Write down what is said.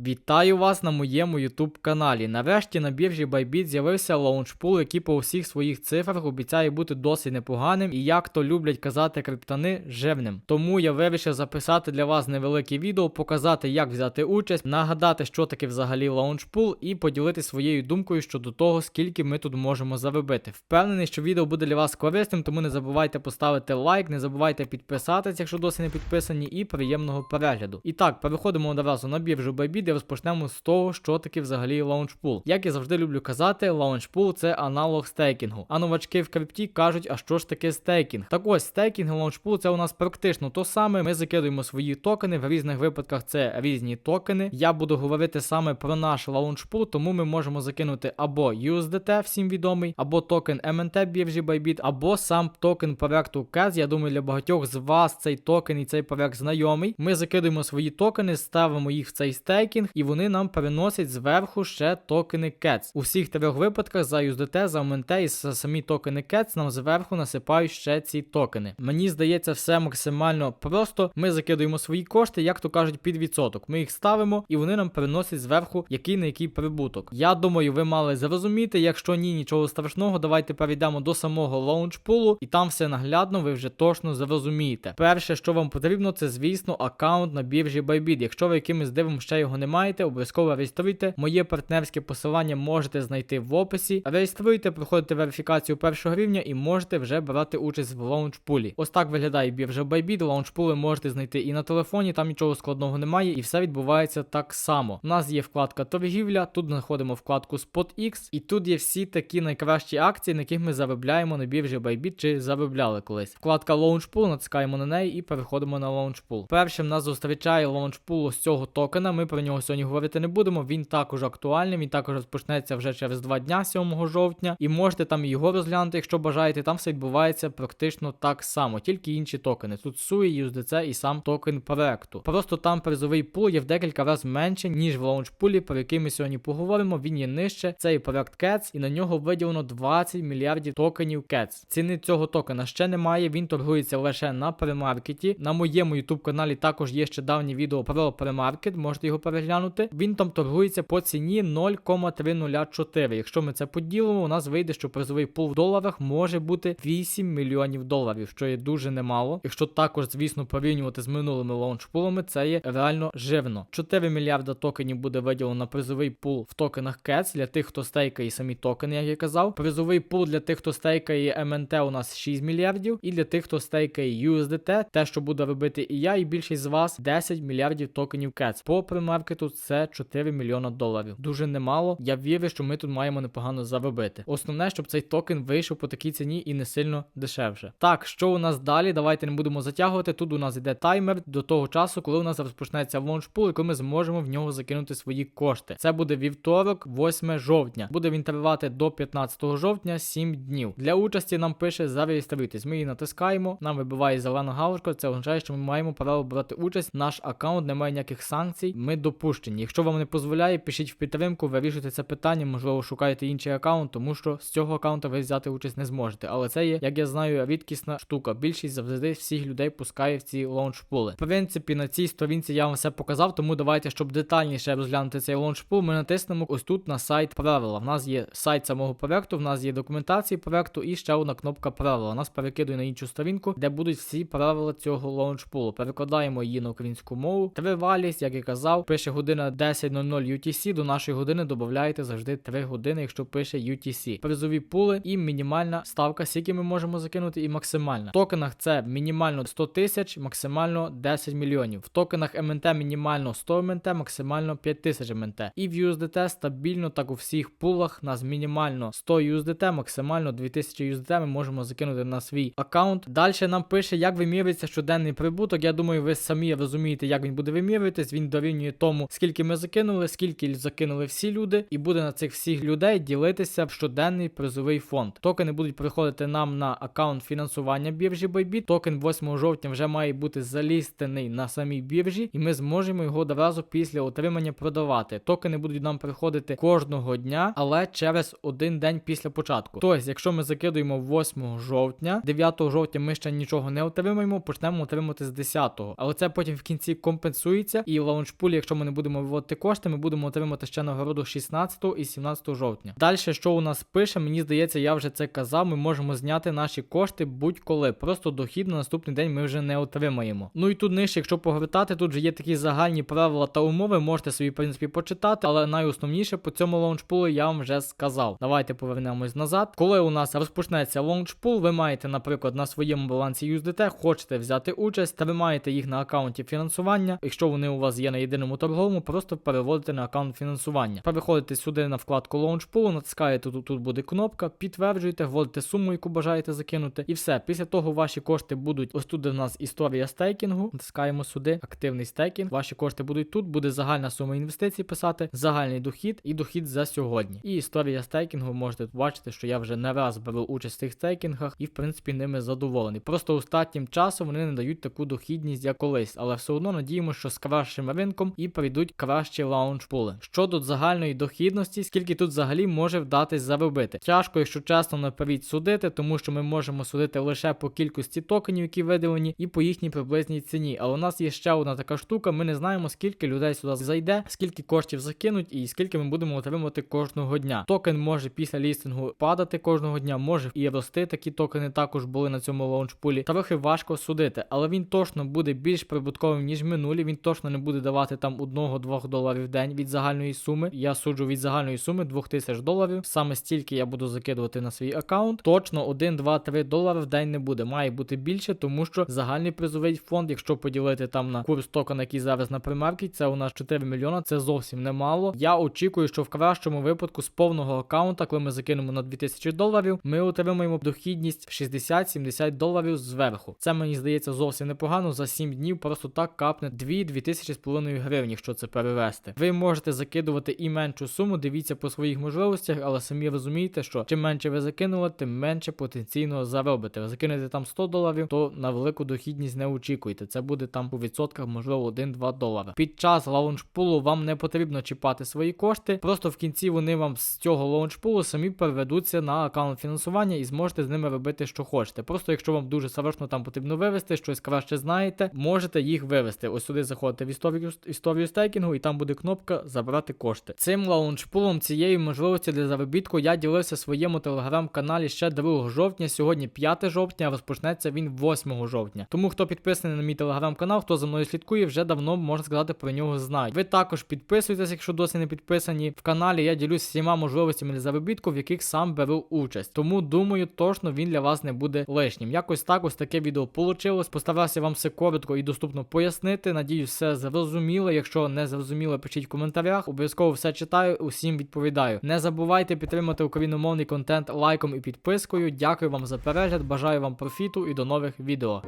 Вітаю вас на моєму YouTube каналі. Нарешті на біржі Bybit з'явився лаунчпул, який по усіх своїх цифрах обіцяє бути досить непоганим і, як то люблять казати криптони, жирним. Тому я вирішив записати для вас невелике відео, показати, як взяти участь, нагадати, що таке взагалі лаунчпул, і поділитися своєю думкою щодо того, скільки ми тут можемо заробити. Впевнений, що відео буде для вас корисним, тому не забувайте поставити лайк, не забувайте підписатися, якщо досі не підписані, і приємного перегляду. І так, переходимо одразу на біржу Bybit і розпочнемо з того, що таке взагалі лаунчпул. Як я завжди люблю казати, лаунчпул це аналог стейкінгу. А новачки в крипті кажуть, а що ж таке стейкінг? Так ось стейкінг і лаунчпул це у нас практично то саме. Ми закидуємо свої токени. В різних випадках це різні токени. Я буду говорити саме про наш лаунчпул, тому ми можемо закинути або USDT, всім відомий, або токен MNT біржі Bybit, або сам токен проекту CAS. Я думаю, для багатьох з вас цей токен і цей проект знайомий. Ми закидуємо свої токени, ставимо їх в цей стейкінг, і вони нам переносять зверху ще токени CATS. У всіх трьох випадках за USDT, за MNT і за самі токени CATS нам зверху насипають ще ці токени. Мені здається, все максимально просто. Ми закидуємо свої кошти, як то кажуть, під відсоток. Ми їх ставимо, і вони нам переносять зверху який на який прибуток. Я думаю, ви мали зрозуміти. Якщо ні, нічого страшного, давайте перейдемо до самого лаунчпулу, і там все наглядно, ви вже точно зрозумієте. Перше, що вам потрібно, це звісно аккаунт на біржі Bybit. Якщо ви якимось дивом ще його не маєте, обов'язково реєструйте. Моє партнерське посилання можете знайти в описі. Реєструйте, проходите верифікацію першого рівня і можете вже брати участь в лаунчпулі. Ось так виглядає біржа Bybit. Лаунчпули можете знайти і на телефоні, там нічого складного немає, і все відбувається так само. У нас є вкладка торгівля, тут знаходимо вкладку SpotX, і тут є всі такі найкращі акції, на яких ми заробляємо на біржі Bybit чи заробляли колись. Вкладка Launchpool, натискаємо на неї і переходимо на Launchpool. Першим нас зустрічає Launchpool з цього токена. Ми про нього сьогодні говорити не будемо. Він також актуальний, він також розпочнеться вже через два дня, 7 жовтня. І можете там його розглянути, якщо бажаєте. Там все відбувається практично так само, тільки інші токени. Тут SUI, USDC і сам токен проекту. Просто там призовий пул є в декілька разів менше, ніж в лаунчпулі, про який ми сьогодні поговоримо. Він є нижче. Цей проект CATS, і на нього виділено 20 мільярдів токенів CATS. Ціни цього токена ще немає. Він торгується лише на премаркеті. На моєму YouTube каналі також є ще давнє відео про премаркет, можете його переглянути. Він там торгується по ціні 0,304. Якщо ми це поділимо, у нас вийде, що призовий пул в доларах може бути 8 мільйонів доларів, що є дуже немало. Якщо також, звісно, порівнювати з минулими лаунчпулами, це є реально жирно. 4 мільярда токенів буде виділено на призовий пул в токенах CATS для тих, хто стейкає самі токени, як я казав. Призовий пул для тих, хто стейкає MNT, у нас 6 мільярдів, і для тих, хто стейкає USDT, те, що буде робити і я, і більшість з вас 10 мільярдів токенів CATS. По премаркету це 4 мільйона доларів. Дуже немало. Я вірю, що ми тут маємо непогано заробити. Основне, щоб цей токен вийшов по такій ціні і не сильно дешевше. Так, що у нас далі? Давайте не будемо затягувати. Тут у нас йде таймер до того часу, коли у нас розпочнеться лаунчпул, і коли ми зможемо в нього закинути свої кошти. Це буде вівторок, 8 жовтня. Буде він тривати до 15 жовтня, 7 днів. Для участі нам пише зареєструйтесь. Ми її натискаємо. Нам вибиває зелена галочка. Це означає, що ми маємо право брати участь. Наш аккаунт не має ніяких санкцій. Ми допущені. Якщо вам не дозволяє, пишіть в підтримку, вирішуйте це питання. Можливо, шукаєте інший аккаунт, тому що з цього аккаунта ви взяти участь не зможете. Але це є, як я знаю, рідкісна штука. Більшість завжди всіх людей пускає в ці лаунчпули. В принципі, на цій сторінці я вам все показав, тому давайте, щоб детальніше розглянути цей лаунчпул, ми натиснемо ось тут на сайт правила. В нас є сайт самого проекту, в нас є документації проекту і ще одна кнопка правила. Нас перекидує на іншу сторінку, де будуть всі правила цього лаунчпулу. Перекладаємо її на українську мову. Тривалість, як я казав, пише година 10.00 UTC. До нашої години додаєте завжди 3 години, якщо пише UTC. Призові пули і мінімальна ставка, скільки ми можемо закинути, і максимальна. В токенах це мінімально 100 тисяч, максимально 10 мільйонів. В токенах МНТ мінімально 100 МНТ, максимально 5 тисяч МНТ. І в USDT стабільно, так у всіх пулах, нас мінімально 100 USDT, максимально 2000 USDT ми можемо закинути на свій аккаунт. Далі нам пише, як вимірюється щоденний прибуток. Я думаю, ви самі розумієте, як він буде вимірюватись. Він дорівнює тому, скільки ми закинули, скільки закинули всі люди, і буде на цих всіх людей ділитися в щоденний призовий фонд. Токени будуть приходити нам на аккаунт фінансування біржі Bybit. Токен 8 жовтня вже має бути залістений на самій біржі, і ми зможемо його одразу після отримання продавати. Токени будуть нам приходити кожного дня, але через один день після початку. Тобто, якщо ми закидуємо 8 жовтня, 9 жовтня ми ще нічого не отримаємо, почнемо отримати з 10-го. Але це потім в кінці компенсується, і в лаунчпулі, якщо ми не будемо виводити кошти, ми будемо отримати ще нагороду 16 і 17 жовтня. Далі, що у нас пише, мені здається, я вже це казав. Ми можемо зняти наші кошти будь-коли. Просто дохід на наступний день ми вже не отримаємо. Ну і тут нижче, якщо погортати, тут вже є такі загальні правила та умови. Можете собі, в принципі, почитати, але найосновніше по цьому лаунчпулу я вам вже сказав. Давайте повернемось назад. Коли у нас розпочнеться лаунчпул, ви маєте, наприклад, на своєму балансі USDT, хочете взяти участь, тримаєте їх на аккаунті фінансування. Якщо вони у вас є на єдиному торговому, просто переводите на аккаунт фінансування. Переходите сюди на вкладку лаунчпулу, натискаєте тут, тут буде кнопка, підтверджуєте, вводите суму, яку бажаєте закинути, і все. Після того ваші кошти будуть ось тут, де в нас історія стейкінгу. Натискаємо сюди, активний стейкінг. Ваші кошти будуть тут, буде загальна сума інвестицій писати, загальний дохід і дохід за сьогодні. І історія стейкінгу можете бачити, що я вже не раз беру участь в цих стейкінгах і в принципі ними задоволений. Просто останнім часом вони не дають таку дохідність, як колись, але все одно надіємося, що з кращим ринком і прийдуть кращі лаунчпули. Щодо загальної дохідності, скільки тут взагалі може вдатись заробити. Тяжко, якщо чесно, наперед судити, тому що ми можемо судити лише по кількості токенів, які виділені, і по їхній приблизній ціні. Але у нас є ще одна така штука. Ми не знаємо, скільки людей сюди зайде, скільки коштів закинуть і скільки ми будемо отримувати кожного дня. Токен може після лістингу падати кожного дня, може і рости. Такі токени також були на цьому лаунчпулі. Трохи важко судити, але він точно буде більш прибутковим ніж минулі. Він точно не буде давати там 1-2 доларів в день від загальної суми. Я суджу від загальної суми 2000 доларів. Саме стільки я буду закидувати на свій аккаунт. Точно 1, 2, 3 долари в день не буде. Має бути більше, тому що загальний призовий фонд, якщо поділити там на курс токена, який зараз на примаркі, це у нас 4 мільйона. Це зовсім немало. Я очікую, що в кращому випадку з повного аккаунта, коли ми закинемо на 2000 доларів, ми отримаємо дохідність 60-70 доларів зверху. Це мені здається зовсім непогано. За 7 днів просто так капне 2-2 тисячі з половиною гривень, якщо це перевести. Ви можете закидувати і меншу суму, дивіться по своїх можливостях, але самі розумієте, що чим менше ви закинули, тим менше потенційно заробите. Ви закинете там 100 доларів, то на велику дохідність не очікуйте. Це буде там у відсотках, можливо, 1-2 долари. Під час лаунчпулу вам не потрібно чіпати свої кошти. Просто в кінці вони вам з цього лаунчпулу самі переведуться на аккаунт фінансування і зможете з ними робити, що хочете. Просто якщо вам дуже срочно там потрібно вивести, щось краще знаєте, можете їх вивести. Ось сюди заходите в історію історію стейкінгу, і там буде кнопка забрати кошти. Цим лаунчпулом цієї можливості для заробітку я ділився в своєму телеграм-каналі ще 2 жовтня. Сьогодні 5 жовтня, а розпочнеться він 8 жовтня. Тому хто підписаний на мій телеграм-канал, хто за мною слідкує, вже давно можна сказати про нього знає. Ви також підписуйтесь, якщо досі не підписані. В каналі я ділюсь всіма можливостями для заробітку, в яких сам беру участь. Тому думаю, точно він для вас не буде лишнім. Якось так ось таке відео получилось. Постарався вам все коротко і доступно пояснити. Надіюсь, все зрозуміло. Якщо не зрозуміло, пишіть в коментарях. Обов'язково все читаю, усім відповідаю. Не забувайте підтримати україномовний контент лайком і підпискою. Дякую вам за перегляд, бажаю вам профіту і до нових відео.